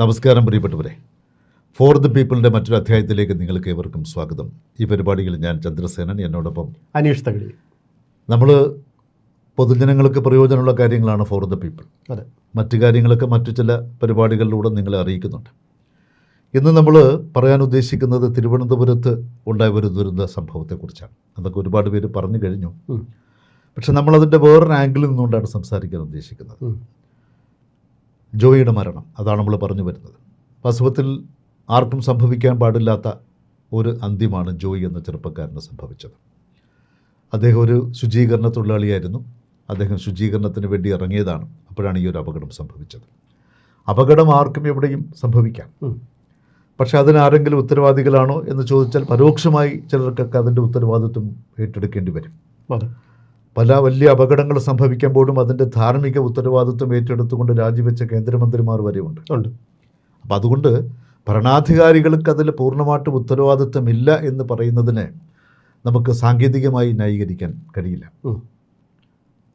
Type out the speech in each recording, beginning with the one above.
നമസ്കാരം പ്രിയപ്പെട്ടവരെ. For the പീപ്പിളിന്റെ മറ്റൊരു അധ്യായത്തിലേക്ക് നിങ്ങൾക്ക് ഏവർക്കും സ്വാഗതം. ഈ പരിപാടിയിൽ ഞാൻ ചന്ദ്രസേനൻ എന്നോടൊപ്പം അനീഷ് തകഴി നമ്മൾ പൊതുജനങ്ങൾക്ക് പ്രയോജനമുള്ള കാര്യങ്ങളാണ് ഫോർ ദ പീപ്പിൾ അതെ. മറ്റു കാര്യങ്ങളൊക്കെ മറ്റു ചില പരിപാടികളിലൂടെ നിങ്ങളെ അറിയിക്കുന്നുണ്ട്. ഇന്ന് നമ്മൾ പറയാൻ ഉദ്ദേശിക്കുന്നത് തിരുവനന്തപുരത്ത് ഉണ്ടായ ഒരു ദുരന്ത സംഭവത്തെക്കുറിച്ചാണ്. അതൊക്കെ ഒരുപാട് പേര് പറഞ്ഞു കഴിഞ്ഞു. പക്ഷെ നമ്മളതിന്റെ വേറൊരു ആംഗിളിൽ നിന്നുകൊണ്ടാണ് സംസാരിക്കാൻ ഉദ്ദേശിക്കുന്നത്. ജോയിയുടെ മരണം അതാണ് നമ്മൾ പറഞ്ഞു വരുന്നത്. വാസ്തവത്തിൽ ആർക്കും സംഭവിക്കാൻ പാടില്ലാത്ത ഒരു അന്ത്യമാണ് ജോയി എന്ന ചെറുപ്പക്കാരന് സംഭവിച്ചത്. അദ്ദേഹം ഒരു ശുചീകരണ തൊഴിലാളിയായിരുന്നു. അദ്ദേഹം ശുചീകരണത്തിന് വേണ്ടി ഇറങ്ങിയതാണ്. അപ്പോഴാണ് ഈ ഒരു അപകടം സംഭവിച്ചത്. അപകടം ആർക്കും എവിടെയും സംഭവിക്കാം. പക്ഷെ അതിനാരെങ്കിലും ഉത്തരവാദികളാണോ എന്ന് ചോദിച്ചാൽ പരോക്ഷമായി ചിലർക്കൊക്കെ അതിന്റെ ഉത്തരവാദിത്വം ഏറ്റെടുക്കേണ്ടി വരും. പല വലിയ അപകടങ്ങൾ സംഭവിക്കുമ്പോഴും അതിന്റെ ധാർമ്മിക ഉത്തരവാദിത്വം ഏറ്റെടുത്തുകൊണ്ട് രാജിവെച്ച കേന്ദ്രമന്ത്രിമാർ വരെ ഉണ്ട്. അപ്പം അതുകൊണ്ട് ഭരണാധികാരികൾക്ക് അതിൽ പൂർണമായിട്ടും ഉത്തരവാദിത്വമില്ല എന്ന് പറയുന്നതിന് നമുക്ക് സാങ്കേതികമായി ന്യായീകരിക്കാൻ കഴിയില്ല.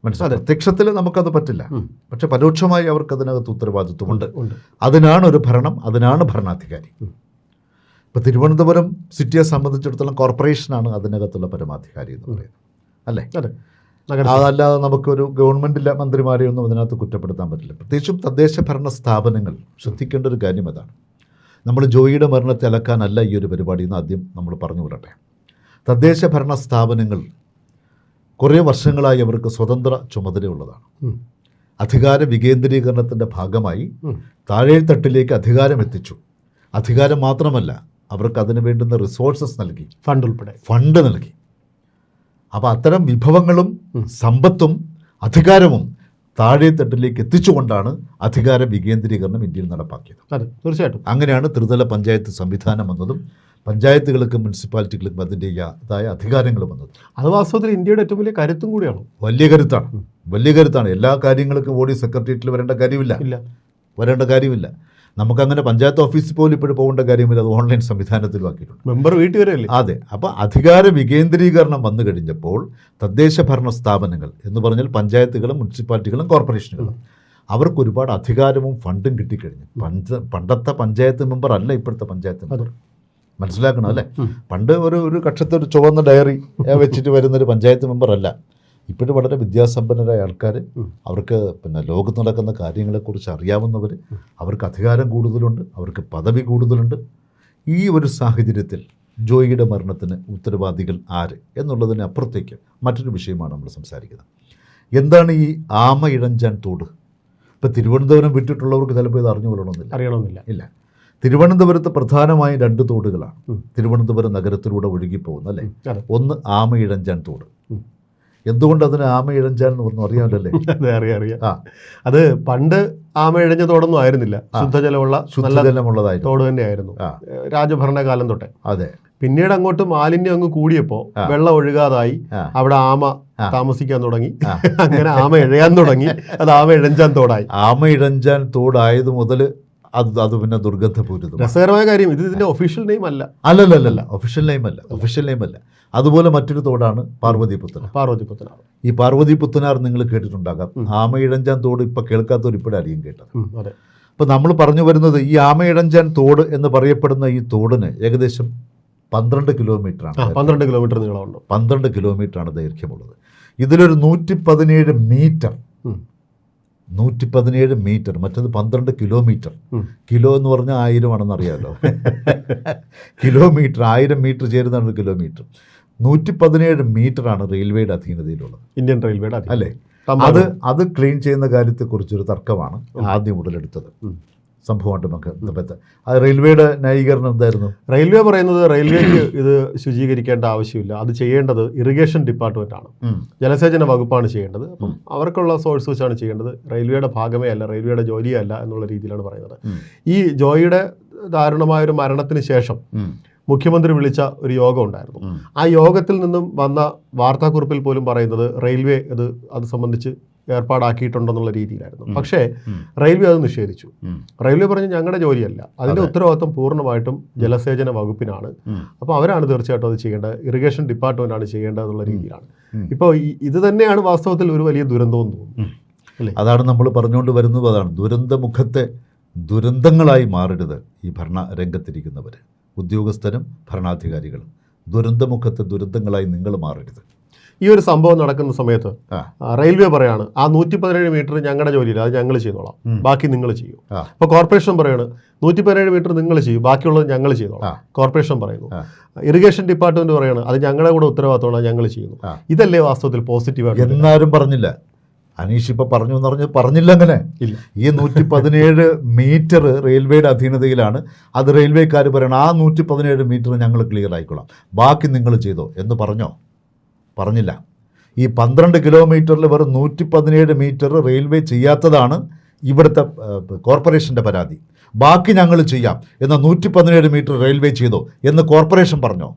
മനസ്സിലായി പ്രത്യക്ഷത്തിൽ നമുക്കത് പറ്റില്ല. പക്ഷെ പരോക്ഷമായി അവർക്ക് അതിനകത്ത് ഉത്തരവാദിത്വമുണ്ട്. അതിനാണ് ഒരു ഭരണം അതിനാണ് ഭരണാധികാരി. ഇപ്പം ഇപ്പോൾ തിരുവനന്തപുരം സിറ്റിയെ സംബന്ധിച്ചിടത്തോളം കോർപ്പറേഷനാണ് അതിനകത്തുള്ള പരമാധികാരി എന്ന് പറയുന്നത്. അല്ലേ? അതെ. അതല്ലാതെ നമുക്കൊരു ഗവൺമെന്റിലെ മന്ത്രിമാരെയൊന്നും അതിനകത്ത് കുറ്റപ്പെടുത്താൻ പറ്റില്ല. പ്രത്യേകിച്ചും തദ്ദേശ ഭരണ സ്ഥാപനങ്ങൾ ശ്രദ്ധിക്കേണ്ട ഒരു കാര്യം അതാണ്. നമ്മൾ ജോയിയുടെ മരണത്തെ അലക്കാനല്ല ഈ ഒരു പരിപാടി എന്ന് ആദ്യം നമ്മൾ പറഞ്ഞു വിടട്ടെ തദ്ദേശ ഭരണ സ്ഥാപനങ്ങൾ കുറേ വർഷങ്ങളായി അവർക്ക് സ്വതന്ത്ര ചുമതലയുള്ളതാണ്. അധികാര വികേന്ദ്രീകരണത്തിന്റെ ഭാഗമായി. താഴേത്തട്ടിലേക്ക് അധികാരം എത്തിച്ചു. അധികാരം മാത്രമല്ല അവർക്ക് അതിന് വേണ്ടുന്ന റിസോഴ്സസ് നൽകി. ഫണ്ട് ഉൾപ്പെടെ. ഫണ്ട് നൽകി. അപ്പോൾ അത്തരം വിഭവങ്ങളും സമ്പത്തും അധികാരവും താഴെത്തട്ടിലേക്ക് എത്തിച്ചുകൊണ്ടാണ് അധികാര വികേന്ദ്രീകരണം ഇന്ത്യയിൽ നടപ്പാക്കിയത്. അതെ തീർച്ചയായിട്ടും. അങ്ങനെയാണ് ത്രിതല പഞ്ചായത്ത് സംവിധാനം വന്നതും പഞ്ചായത്തുകൾക്കും മുനിസിപ്പാലിറ്റികൾക്കും അതിന്റെതായ അധികാരങ്ങൾ വന്നത്. അത് വാസ്തവത്തിൽ ഇന്ത്യയുടെ ഏറ്റവും വലിയ കരുത്തും കൂടിയാണ്. വലിയ കരുത്താണ്. വലിയ കരുത്താണ്. എല്ലാ കാര്യങ്ങൾക്കും ഓടി സെക്രട്ടേറിയറ്റിൽ വരേണ്ട കാര്യമില്ല. ഇല്ല. വരേണ്ട കാര്യമില്ല. നമുക്കങ്ങനെ പഞ്ചായത്ത് ഓഫീസിൽ പോലും ഇപ്പോഴും പോകേണ്ട കാര്യമില്ല. അത് ഓൺലൈൻ സംവിധാനത്തിലാക്കിയിട്ടുണ്ട് മെമ്പർ വീട്ടിൽ വരെയല്ലേ? അതെ. അപ്പോൾ അധികാര വികേന്ദ്രീകരണം വന്നു കഴിഞ്ഞപ്പോൾ തദ്ദേശ ഭരണ സ്ഥാപനങ്ങൾ എന്ന് പറഞ്ഞാൽ പഞ്ചായത്തുകളും മുനിസിപ്പാലിറ്റികളും കോർപ്പറേഷനുകളും അവർക്ക് ഒരുപാട് അധികാരവും ഫണ്ടും കിട്ടിക്കഴിഞ്ഞു. പഞ്ച പണ്ടത്തെ പഞ്ചായത്ത് മെമ്പർ അല്ല ഇപ്പോഴത്തെ പഞ്ചായത്ത് മെമ്പർ. മനസ്സിലാക്കണം അല്ലേ? പണ്ട് ഒരു ഒരു കക്ഷത്തെ ഒരു ചുവന്ന ഡയറി വെച്ചിട്ട് വരുന്നൊരു പഞ്ചായത്ത് മെമ്പർ അല്ല. ഇപ്പോഴും വളരെ വിദ്യാസമ്പന്നരായ ആൾക്കാർ അവർക്ക് പിന്നെ ലോകത്ത് നടക്കുന്ന കാര്യങ്ങളെക്കുറിച്ച് അറിയാവുന്നവർ അവർക്ക് അധികാരം കൂടുതലുണ്ട് അവർക്ക് പദവി കൂടുതലുണ്ട്. ഈ ഒരു സാഹചര്യത്തിൽ ജോയിയുടെ മരണത്തിന് ഉത്തരവാദികൾ ആര് എന്നുള്ളതിന് അപ്പുറത്തേക്ക് മറ്റൊരു വിഷയമാണ് നമ്മൾ സംസാരിക്കുന്നത്. എന്താണ് ഈ ആമ ഇഴഞ്ചാൻ തോട്? ഇപ്പം തിരുവനന്തപുരം വിട്ടിട്ടുള്ളവർക്ക് ചിലപ്പോൾ ഇത് അറിഞ്ഞു കൊള്ളണമെന്നില്ല. അറിയണമെന്നില്ല. ഇല്ല. തിരുവനന്തപുരത്ത് പ്രധാനമായും രണ്ട് തോടുകളാണ്. തിരുവനന്തപുരം നഗരത്തിലൂടെ ഒഴുകിപ്പോകുന്നത് അല്ലേ? ഒന്ന് ആമ ഒന്ന് ആമയിഴഞ്ചാൻ തോട്. എന്തുകൊണ്ട് അതിന് ആമയിഴഞ്ചാൻ എന്ന് പറഞ്ഞു? അറിയാമല്ലേ അതെ അറിയാം അറിയാം. ആ. അത് പണ്ട് ആമ ഇഴഞ്ഞ തോടൊന്നും ആയിരുന്നില്ല ശുദ്ധജലമുള്ള നല്ല ശുദ്ധജലമുള്ളതായിരുന്നു. തോട് തന്നെയായിരുന്നു. രാജഭരണകാലം തൊട്ടേ. അതെ. പിന്നീട് അങ്ങോട്ട് മാലിന്യം അങ്ങ് കൂടിയപ്പോൾ വെള്ളം ഒഴുകാതായി. അവിടെ ആമ താമസിക്കാൻ തുടങ്ങി. അങ്ങനെ ആമ ഇഴയാൻ തുടങ്ങി. അത് ആമ ഇഴഞ്ചാൻ തോടായി. ആമ ഇഴഞ്ചാൻ തോടായത് മുതൽ അത് അത് പിന്നെ ദുർഗന്ധപൂരിതം രസകരമായ കാര്യം ഇത് ഇതിന്റെ ഒഫീഷ്യൽ നെയിം അല്ല. അല്ലല്ലല്ല ഒഫീഷ്യൽ നെയിം അല്ല ഒഫീഷ്യൽ നെയിം അല്ല. അതുപോലെ മറ്റൊരു തോടാണ് പാർവതി പുത്തനാർ പാർവതി പുത്തനാർ ഈ പാർവതി പുത്തനാർ നിങ്ങൾ കേട്ടിട്ടുണ്ടാകാം. ആമയിഴഞ്ചാൻ തോട് ഇപ്പം കേൾക്കാത്തവർ ഇപ്പോഴായിരിക്കും കേട്ടത്. ഉം, അതെ. അപ്പം നമ്മൾ പറഞ്ഞു വരുന്നത് ഈ ആമയിഴഞ്ചാൻ തോട് എന്ന് പറയപ്പെടുന്ന ഈ തോടിന് ഏകദേശം പന്ത്രണ്ട് കിലോമീറ്റർ ആണ് പന്ത്രണ്ട് കിലോമീറ്റർ നീളമുണ്ട്. പന്ത്രണ്ട് കിലോമീറ്ററാണ് ദൈർഘ്യമുള്ളത്. ഇതിലൊരു നൂറ്റി പതിനേഴ് മീറ്റർ. നൂറ്റി പതിനേഴ് മീറ്റർ മറ്റത് പന്ത്രണ്ട് കിലോമീറ്റർ. കിലോ എന്ന് പറഞ്ഞാൽ ആയിരം ആണെന്ന് അറിയാമല്ലോ കിലോമീറ്റർ ആയിരം മീറ്റർ ചേരുന്നതാണ് കിലോമീറ്റർ. നൂറ്റി പതിനേഴ് ആണ് റെയിൽവേയുടെ അധീനതയിലുള്ളത്. ഇന്ത്യൻ റെയിൽവേയുടെ അല്ലേ? അത് അത് ക്ലീൻ ചെയ്യുന്ന കാര്യത്തെക്കുറിച്ചൊരു തർക്കമാണ് ആദ്യം ഉടലെടുത്തത് ഉം. സംഭവമായിട്ട് നമുക്ക് ബന്ധപ്പെട്ട് അത് റെയിൽവേയുടെ ന്യായീകരണം എന്തായിരുന്നു? റെയിൽവേ പറയുന്നത് റെയിൽവേക്ക് ഇത് ശുചീകരിക്കേണ്ട ആവശ്യമില്ല. അത് ചെയ്യേണ്ടത് ഇറിഗേഷൻ ഡിപ്പാർട്ട്മെന്റ് ആണ്. ജലസേചന വകുപ്പാണ് ചെയ്യേണ്ടത്. അപ്പം അവർക്കുള്ള സോഴ്സ് വെച്ചാണ് ചെയ്യേണ്ടത്. റെയിൽവേയുടെ ഭാഗമേ അല്ല റെയിൽവേയുടെ ജോലിയേ അല്ല എന്നുള്ള രീതിയിലാണ് പറയുന്നത്. ഈ ജോയിയുടെ ദാരുണമായ ഒരു മരണത്തിന് ശേഷം മുഖ്യമന്ത്രി വിളിച്ച ഒരു യോഗം ഉണ്ടായിരുന്നു. ആ യോഗത്തിൽ നിന്നും വന്ന വാർത്താക്കുറിപ്പിൽ പോലും പറയുന്നത് റെയിൽവേ ഇത് അത് സംബന്ധിച്ച് ഏർപ്പാടാക്കിയിട്ടുണ്ടെന്നുള്ള രീതിയിലായിരുന്നു. പക്ഷേ റെയിൽവേ അത് നിഷേധിച്ചു. റെയിൽവേ പറഞ്ഞു ഞങ്ങളുടെ ജോലിയല്ല. അതിന്റെ അതെ. ഉത്തരവാദിത്വം പൂർണമായിട്ടും ജലസേചന വകുപ്പിനാണ്. അപ്പോൾ അവരാണ് തീർച്ചയായിട്ടും അത് ചെയ്യേണ്ടത്. ഇറിഗേഷൻ ഡിപ്പാർട്ട്മെന്റ് ആണ് ചെയ്യേണ്ടത് എന്നുള്ള രീതിയിലാണ്. ഇപ്പോൾ ഇത് തന്നെയാണ് വാസ്തവത്തിൽ ഒരു വലിയ ദുരന്തവും തോന്നുന്നു. അല്ലേ? അതാണ് നമ്മൾ പറഞ്ഞുകൊണ്ട് വരുന്നത്. അതാണ് ദുരന്തമുഖത്തെ ദുരന്തങ്ങളായി മാറരുത് ഈ ഭരണ രംഗത്തിരിക്കുന്നവർ ഉദ്യോഗസ്ഥരും ഭരണാധികാരികളും ദുരന്തമുഖത്തെ ദുരന്തങ്ങളായി നിങ്ങൾ മാറരുത്. ഈ ഒരു സംഭവം നടക്കുന്ന സമയത്ത് റെയിൽവേ പറയാണ് ആ നൂറ്റി പതിനേഴ് മീറ്റർ ഞങ്ങളുടെ ജോലിയില്ല അത് ഞങ്ങൾ ചെയ്തോളാം. ബാക്കി നിങ്ങൾ ചെയ്യൂ. അപ്പൊ അപ്പോൾ കോർപ്പറേഷൻ പറയാണ് നൂറ്റി പതിനേഴ് മീറ്റർ നിങ്ങൾ ചെയ്യും ബാക്കിയുള്ളത് ഞങ്ങൾ ചെയ്തോളാം. കോർപ്പറേഷൻ പറയുന്നു. ഇറിഗേഷൻ ഡിപ്പാർട്ട്മെന്റ് പറയാണ് അത് ഞങ്ങളുടെ കൂടെ ഉത്തരവാദിത്തമാണ് ഞങ്ങൾ ചെയ്യുന്നു. ഇതല്ലേ വാസ്തവത്തിൽ പോസിറ്റീവായിട്ട് എന്നാരും പറഞ്ഞില്ല. അനീഷ് ഇപ്പൊ പറഞ്ഞു എന്ന് പറഞ്ഞ് പറഞ്ഞില്ല അങ്ങനെ. ഇല്ല. ഈ നൂറ്റി പതിനേഴ് മീറ്റർ റെയിൽവേയുടെ അധീനതയിലാണ്. അത് റെയിൽവേക്കാർ പറയണം ആ നൂറ്റി പതിനേഴ് മീറ്റർ ഞങ്ങൾ ക്ലിയർ ആയിക്കോളാം. ബാക്കി നിങ്ങൾ ചെയ്തോ എന്ന് പറഞ്ഞോ? പറഞ്ഞില്ല. ഈ പന്ത്രണ്ട് കിലോമീറ്ററിൽ വെറും നൂറ്റി പതിനേഴ് മീറ്റർ റെയിൽവേ ചെയ്യാത്തതാണ് ഇവിടുത്തെ കോർപ്പറേഷന്റെ പരാതി. ബാക്കി ഞങ്ങൾ ചെയ്യാം. എന്നാൽ നൂറ്റി പതിനേഴ് മീറ്റർ റെയിൽവേ ചെയ്തോ എന്ന് കോർപ്പറേഷൻ പറഞ്ഞോ?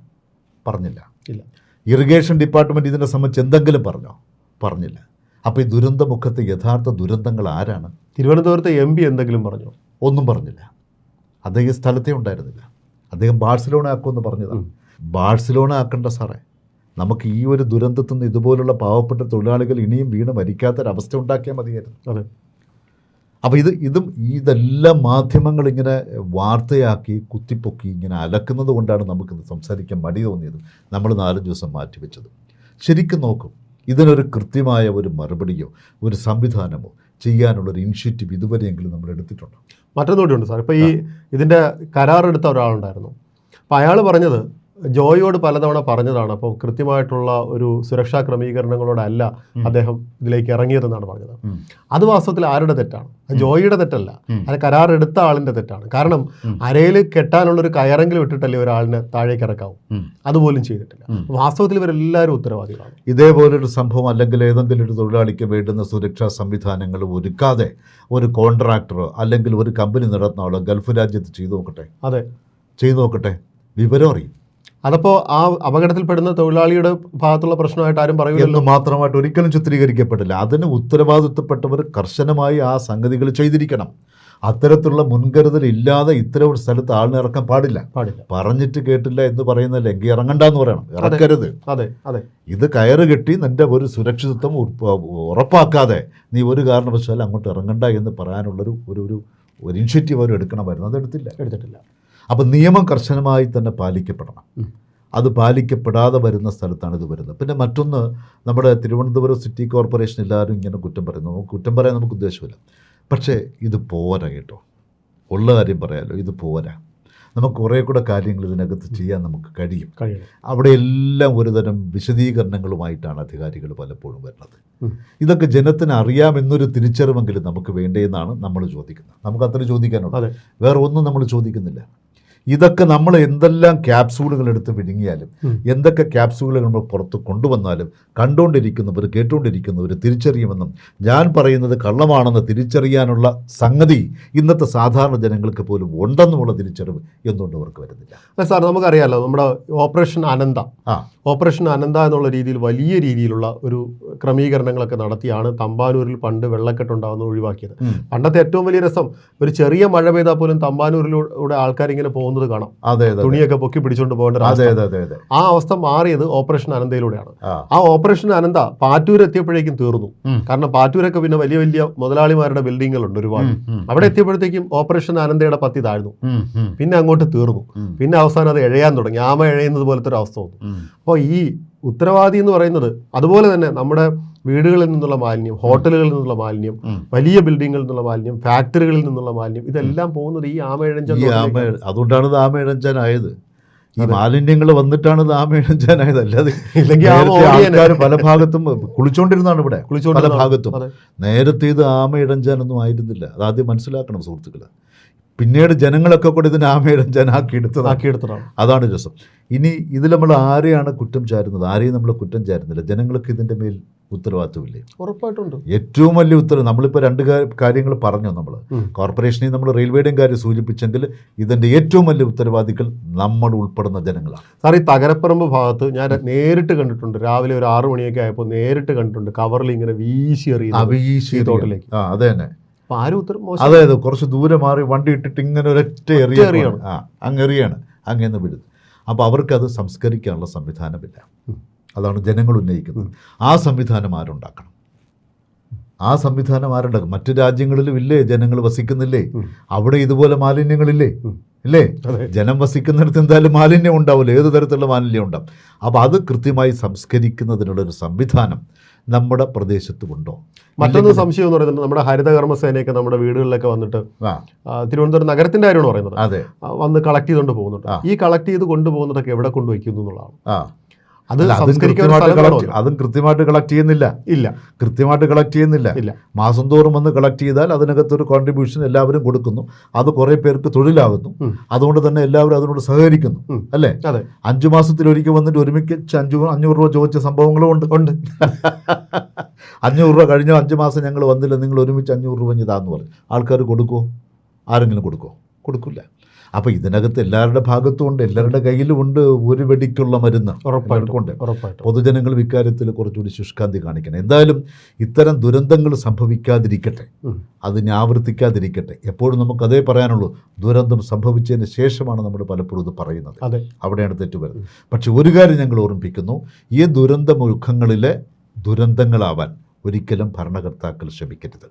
പറഞ്ഞില്ല. ഇല്ല. ഇറിഗേഷൻ ഡിപ്പാർട്ട്മെന്റ് ഇതിനെ സംബന്ധിച്ച് എന്തെങ്കിലും പറഞ്ഞോ? പറഞ്ഞില്ല. അപ്പോൾ ഈ ദുരന്തമുഖത്തെ യഥാർത്ഥ ദുരന്തങ്ങൾ ആരാണ്? തിരുവനന്തപുരത്തെ എം പി എന്തെങ്കിലും പറഞ്ഞോ? ഒന്നും പറഞ്ഞില്ല. അദ്ദേഹം സ്ഥലത്തേ ഉണ്ടായിരുന്നില്ല. അദ്ദേഹം ബാഴ്സലോണ ആക്കുമെന്ന് പറഞ്ഞതാണ്. ബാഴ്സലോണ ആക്കണ്ട സാറേ. നമുക്ക് ഈ ഒരു ദുരന്തത്തിൽ നിന്ന് ഇതുപോലുള്ള പാവപ്പെട്ട തൊഴിലാളികൾ ഇനിയും വീണ് മരിക്കാത്തൊരവസ്ഥ ഉണ്ടാക്കിയാൽ മതിയായിരുന്നു. അതെ. അപ്പോൾ ഇത് ഇതും ഇതെല്ലാം മാധ്യമങ്ങൾ ഇങ്ങനെ വാർത്തയാക്കി കുത്തിപ്പൊക്കി ഇങ്ങനെ അലക്കുന്നത് കൊണ്ടാണ് നമുക്കിത് സംസാരിക്കാൻ മടി തോന്നിയത്. നമ്മൾ നാലഞ്ച് ദിവസം മാറ്റിവെച്ചത്. ശരിക്കും നോക്കും ഇതിനൊരു കൃത്യമായ ഒരു മറുപടിയോ ഒരു സംവിധാനമോ ചെയ്യാനുള്ളൊരു ഇനിഷ്യേറ്റീവ് ഇതുവരെയെങ്കിലും നമ്മൾ എടുത്തിട്ടുണ്ടോ? മറ്റൊന്നുകൂടിയുണ്ട് സാർ. ഇപ്പോൾ ഈ ഇതിന്റെ കരാറെടുത്ത ഒരാളുണ്ടായിരുന്നു. അപ്പോൾ അയാൾ പറഞ്ഞത് ജോയിയോട് പലതവണ പറഞ്ഞതാണ്. അപ്പോൾ കൃത്യമായിട്ടുള്ള ഒരു സുരക്ഷാ ക്രമീകരണങ്ങളോടല്ല അദ്ദേഹം ഇതിലേക്ക് ഇറങ്ങിയതെന്നാണ് പറഞ്ഞത്. അത് വാസ്തവത്തിൽ ആരുടെ തെറ്റാണ്? ജോയിയുടെ തെറ്റല്ല. അത് കരാറെടുത്ത ആളിന്റെ തെറ്റാണ്. കാരണം. അരയിൽ കെട്ടാനുള്ള ഒരു കയറെങ്കിലും ഇട്ടിട്ടല്ലേ ഒരാളിനെ താഴേക്ക് ഇറക്കാവും. അതുപോലും ചെയ്തിട്ടില്ല. വാസ്തവത്തിൽ ഇവരെല്ലാവരും ഉത്തരവാദികളാണ്. ഇതേപോലൊരു സംഭവം അല്ലെങ്കിൽ ഏതെങ്കിലും ഒരു തൊഴിലാളിക്ക് വേണ്ടുന്ന സുരക്ഷാ സംവിധാനങ്ങൾ ഒരുക്കാതെ ഒരു കോൺട്രാക്ടർ അല്ലെങ്കിൽ ഒരു കമ്പനി നടത്തുന്ന ആളോ ഗൾഫ് രാജ്യത്ത് ചെയ്തു നോക്കട്ടെ? അതെ. ചെയ്തു നോക്കട്ടെ? വിവരം അറിയും. അതപ്പോൾ ആ അപകടത്തിൽപ്പെടുന്ന തൊഴിലാളിയുടെ ഭാഗത്തുള്ള പ്രശ്നമായിട്ട് ആരും പറയുന്നു എന്ന് മാത്രമായിട്ട് ഒരിക്കലും ചിത്രീകരിക്കപ്പെട്ടില്ല. അതിന് ഉത്തരവാദിത്വപ്പെട്ടവർ കർശനമായി ആ സംഗതികൾ ചെയ്തിരിക്കണം. അത്തരത്തിലുള്ള മുൻകരുതൽ ഇല്ലാതെ ഇത്തരം ഒരു സ്ഥലത്ത് ആളിനെ ഇറക്കാൻ പാടില്ല. പാടില്ല. പറഞ്ഞിട്ട് കേട്ടില്ല എന്ന് പറയുന്നതിൽ എങ്കിൽ ഇറങ്ങണ്ടെന്ന് പറയണം. ഇറക്കരുത്. അതെ അതെ. ഇത് കയറ് കെട്ടി നിന്റെ ഒരു സുരക്ഷിതത്വം ഉറപ്പാക്കാതെ നീ ഒരു കാരണവശാലും അങ്ങോട്ട് ഇറങ്ങണ്ട എന്ന് പറയാനുള്ളൊരു ഒരു ഒരു ഇനിഷ്യേറ്റീവ് അവർ എടുക്കണമായിരുന്നു. അതെടുത്തില്ല. എടുത്തിട്ടില്ല. അപ്പം നിയമം കർശനമായി തന്നെ പാലിക്കപ്പെടണം. അത് പാലിക്കപ്പെടാതെ വരുന്ന സ്ഥലത്താണ് ഇത് വരുന്നത്. പിന്നെ മറ്റൊന്ന് നമ്മുടെ തിരുവനന്തപുരം സിറ്റി കോർപ്പറേഷൻ എല്ലാവരും ഇങ്ങനെ കുറ്റം പറയുന്നു നമുക്ക് കുറ്റം പറയാൻ നമുക്ക് ഉദ്ദേശമില്ല. പക്ഷേ ഇത് പോരാ കേട്ടോ. ഉള്ള കാര്യം പറയാലോ ഇത് പോരാ. നമുക്ക് കുറേ കൂടെ കാര്യങ്ങൾ ഇതിനകത്ത് ചെയ്യാൻ നമുക്ക് കഴിയും. അവിടെ എല്ലാം ഒരുതരം വിശദീകരണങ്ങളുമായിട്ടാണ് അധികാരികൾ പലപ്പോഴും വരുന്നത്. ഇതൊക്കെ ജനത്തിന് അറിയാമെന്നൊരു തിരിച്ചറിവെങ്കിലും നമുക്ക് വേണ്ടതെന്നാണ് നമ്മൾ ചോദിക്കുന്നത്. നമുക്ക് അത്ര ചോദിക്കാനുള്ളത് വേറെ ഒന്നും നമ്മൾ ചോദിക്കുന്നില്ല. ഇതൊക്കെ നമ്മൾ എന്തെല്ലാം ക്യാപ്സൂളുകൾ എടുത്ത് വിഴുങ്ങിയാലും എന്തൊക്കെ ക്യാപ്സൂളുകൾ നമ്മൾ പുറത്ത് കൊണ്ടുവന്നാലും കണ്ടുകൊണ്ടിരിക്കുന്നവർ കേട്ടുകൊണ്ടിരിക്കുന്നവർ തിരിച്ചറിയുമെന്നും ഞാൻ പറയുന്നത് കള്ളമാണെന്ന് തിരിച്ചറിയാനുള്ള സംഗതി ഇന്നത്തെ സാധാരണ ജനങ്ങൾക്ക് പോലും ഉണ്ടെന്നുമുള്ള തിരിച്ചറിവ് എന്തുകൊണ്ട് അവർക്ക് വരുന്നില്ല? അല്ല സാർ നമുക്കറിയാമല്ലോ നമ്മുടെ ഓപ്പറേഷൻ അനന്ത. ആ. ഓപ്പറേഷൻ അനന്ത എന്നുള്ള രീതിയിൽ വലിയ രീതിയിലുള്ള ഒരു ക്രമീകരണങ്ങളൊക്കെ നടത്തിയാണ് തമ്പാനൂരിൽ പണ്ട് വെള്ളക്കെട്ടുണ്ടാകുന്ന ഒഴിവാക്കിയത്. പണ്ടത്തെ ഏറ്റവും വലിയ രസം ഒരു ചെറിയ മഴ പെയ്താൽ പോലും തമ്പാനൂരിലൂടെ ആൾക്കാർ ഇങ്ങനെ പോകുന്നത് കാണാം. തുണിയൊക്കെ പൊക്കി പിടിച്ചുകൊണ്ട് പോകേണ്ട ആ അവസ്ഥ മാറിയത് ഓപ്പറേഷൻ അനന്തയിലൂടെയാണ്. ആ. ഓപ്പറേഷൻ അനന്ത പാറ്റൂർ എത്തിയപ്പോഴേക്കും തീർന്നു. കാരണം പാറ്റൂരൊക്കെ പിന്നെ വലിയ വലിയ മുതലാളിമാരുടെ ബിൽഡിങ്ങുകളുണ്ട് ഒരുപാട്. അവിടെ എത്തിയപ്പോഴത്തേക്കും ഓപ്പറേഷൻ അനന്തയുടെ പത്തി താഴ്ന്നു. പിന്നെ അങ്ങോട്ട് തീർന്നു. പിന്നെ അവസാനം അത് എഴയാൻ തുടങ്ങി. ആമ എഴയുന്നത് പോലത്തെ ഒരു അവസ്ഥ വന്നു. അപ്പോൾ ഈ ഉത്തരവാദി എന്ന് പറയുന്നത് അതുപോലെ തന്നെ നമ്മുടെ വീടുകളിൽ നിന്നുള്ള മാലിന്യം ഹോട്ടലുകളിൽ നിന്നുള്ള മാലിന്യം വലിയ ബിൽഡിങ്ങുകളിൽ നിന്നുള്ള മാലിന്യം ഫാക്ടറികളിൽ നിന്നുള്ള മാലിന്യം ഇതെല്ലാം പോകുന്നത് ഈ ആമേഴഞ്ചൻ അതുകൊണ്ടാണ് ഇത് ആമയിഴഞ്ചാനായത് ഈ മാലിന്യങ്ങൾ വന്നിട്ടാണ് ഇത് ആമയിഴഞ്ചാനായത് അല്ലാതെ ഇല്ലെങ്കിൽ ആൾക്കാർ പല ഭാഗത്തും കുളിച്ചോണ്ടിരുന്നാണ് ഇവിടെ. പല ഭാഗത്തും. നേരത്തെ ഇത് ആമയിടഞ്ചാനൊന്നും ആയിരുന്നില്ല. അതാദ്യം മനസ്സിലാക്കണം സുഹൃത്തുക്കളെ. പിന്നീട് ജനങ്ങളൊക്കെ കൂടി ജനാക്കി ആമയിഴഞ്ചാനാക്കി എടുത്തതാണ്. ആക്കിയെടുത്തതാണ് അതാണ് രസം. ഇനി ഇതിൽ നമ്മൾ ആരെയാണ് കുറ്റം ചാരുന്നത്? ആരെയും നമ്മൾ കുറ്റം ചാരുന്നില്ല. ജനങ്ങൾക്ക് ഇതിന്റെ മേൽ ഉത്തരവാദിത്വമില്ലേ? ഉറപ്പായിട്ടുണ്ട്. ഏറ്റവും വലിയ ഉത്തരവ് നമ്മളിപ്പോൾ രണ്ട് കാര്യങ്ങൾ പറഞ്ഞു നമ്മൾ. കോർപ്പറേഷനെയും നമ്മൾ റെയിൽവേയുടെയും കാര്യം സൂചിപ്പിച്ചെങ്കിൽ ഇതിന്റെ ഏറ്റവും വലിയ ഉത്തരവാദികൾ നമ്മൾ ഉൾപ്പെടുന്ന ജനങ്ങളാണ്. സാർ ഈ തകരപ്പറമ്പ് ഭാഗത്ത് ഞാൻ നേരിട്ട് കണ്ടിട്ടുണ്ട്. രാവിലെ ഒരു ആറു മണിയൊക്കെ ആയപ്പോൾ നേരിട്ട് കണ്ടിട്ടുണ്ട് കവറിൽ ഇങ്ങനെ വീശി എറിയുന്നത് വീശി തോട്ടിലേക്ക്. ആ അത് തന്നെ. അപ്പൊ ആരും ഉത്തരം മോശം അതെ അതെ കുറച്ച് ദൂരെ മാറി വണ്ടി ഇട്ടിട്ട് ഇങ്ങനെ ഒരൊറ്റ എറിയാണ് എറിയാണ്. അങ്ങ് അങ്ങെറിയാണ് അങ്ങെന്ന് വിടുന്നു. അപ്പോൾ അവർക്കത് സംസ്കരിക്കാനുള്ള സംവിധാനമില്ല. അതാണ് ജനങ്ങൾ ഉന്നയിക്കുന്നത്. ആ സംവിധാനം ആരുണ്ടാക്കണം? ആ സംവിധാനം ആരുണ്ടാക്കും മറ്റു രാജ്യങ്ങളിലും ഇല്ലേ? ജനങ്ങൾ വസിക്കുന്നില്ലേ? അവിടെ ഇതുപോലെ മാലിന്യങ്ങളില്ലേ. ഇല്ലേ? ജനം വസിക്കുന്നിടത്ത് എന്തായാലും മാലിന്യം ഉണ്ടാവില്ല. ഏത് തരത്തിലുള്ള മാലിന്യം ഉണ്ടാവും? അപ്പോൾ അത് കൃത്യമായി സംസ്കരിക്കുന്നതിനുള്ളൊരു സംവിധാനം നമ്മുടെ പ്രദേശത്തുമുണ്ടോ? മറ്റൊന്ന് സംശയം എന്ന് പറയുന്നത് നമ്മുടെ ഹരിതകർമ്മസേനയൊക്കെ നമ്മുടെ വീടുകളിലൊക്കെ വന്നിട്ട് തിരുവനന്തപുരം നഗരത്തിന്റെ കാര്യമാണ് പറയുന്നത്. അതെ. വന്ന് കളക്ട് ചെയ്തുകൊണ്ട് പോകുന്നുണ്ട്. ഈ കളക്ട് ചെയ്ത് കൊണ്ടുപോകുന്നതൊക്കെ എവിടെ കൊണ്ടുവയ്ക്കുന്നു എന്നുള്ളതാണ്. ആ. അത് അതും കൃത്യമായിട്ട് കളക്ട് അതും കൃത്യമായിട്ട് കളക്ട് ചെയ്യുന്നില്ല. ഇല്ല. കൃത്യമായിട്ട് കളക്ട് ചെയ്യുന്നില്ല. ഇല്ല. മാസം തോറും വന്ന് കളക്ട് ചെയ്താൽ അതിനകത്തൊരു കോൺട്രിബ്യൂഷൻ എല്ലാവരും കൊടുക്കുന്നു. അത് കുറേ പേർക്ക് തൊഴിലാകുന്നു. അതുകൊണ്ട് തന്നെ എല്ലാവരും അതിനോട് സഹകരിക്കുന്നു. അല്ലേ? അതെ. അഞ്ചു മാസത്തിലൊരിക്കൽ വന്നിട്ട് ഒരുമിച്ച് അഞ്ചു അഞ്ഞൂറ് രൂപ ചോദിച്ച സംഭവങ്ങളും ഉണ്ട്. ഉണ്ട്. അഞ്ഞൂറ് രൂപ കഴിഞ്ഞ അഞ്ച് മാസം ഞങ്ങൾ വന്നില്ല. നിങ്ങൾ ഒരുമിച്ച് അഞ്ഞൂറ് രൂപ ഇതാന്ന് പറഞ്ഞു ആൾക്കാർ കൊടുക്കുമോ ആരെങ്കിലും കൊടുക്കുമോ കൊടുക്കില്ല അപ്പോൾ ഇതിനകത്ത് എല്ലാവരുടെ ഭാഗത്തും ഉണ്ട് എല്ലാവരുടെ കയ്യിലും ഉണ്ട് ഒരു വെടിക്കുള്ള മരുന്ന്. ഉറപ്പായിട്ടുണ്ട് പൊതുജനങ്ങൾ ഇക്കാര്യത്തിൽ കുറച്ചുകൂടി ശുഷ്കാന്തി കാണിക്കണം. എന്തായാലും ഇത്തരം ദുരന്തങ്ങൾ സംഭവിക്കാതിരിക്കട്ടെ. അതിനെ ആവർത്തിക്കാതിരിക്കട്ടെ. എപ്പോഴും നമുക്ക് അതേ പറയാനുള്ളൂ ദുരന്തം സംഭവിച്ചതിന് ശേഷമാണ് നമ്മൾ പലപ്പോഴും ഇത് പറയുന്നത്. അവിടെയാണ് തെറ്റ് വരുന്നത് പക്ഷെ ഒരു കാര്യം ഞങ്ങൾ ഓർമ്മിപ്പിക്കുന്നു ഈ ദുരന്തമുഖങ്ങളിലെ ദുരന്തങ്ങളാവാൻ ഒരിക്കലും ഭരണകർത്താക്കൾ ശ്രമിക്കരുത്.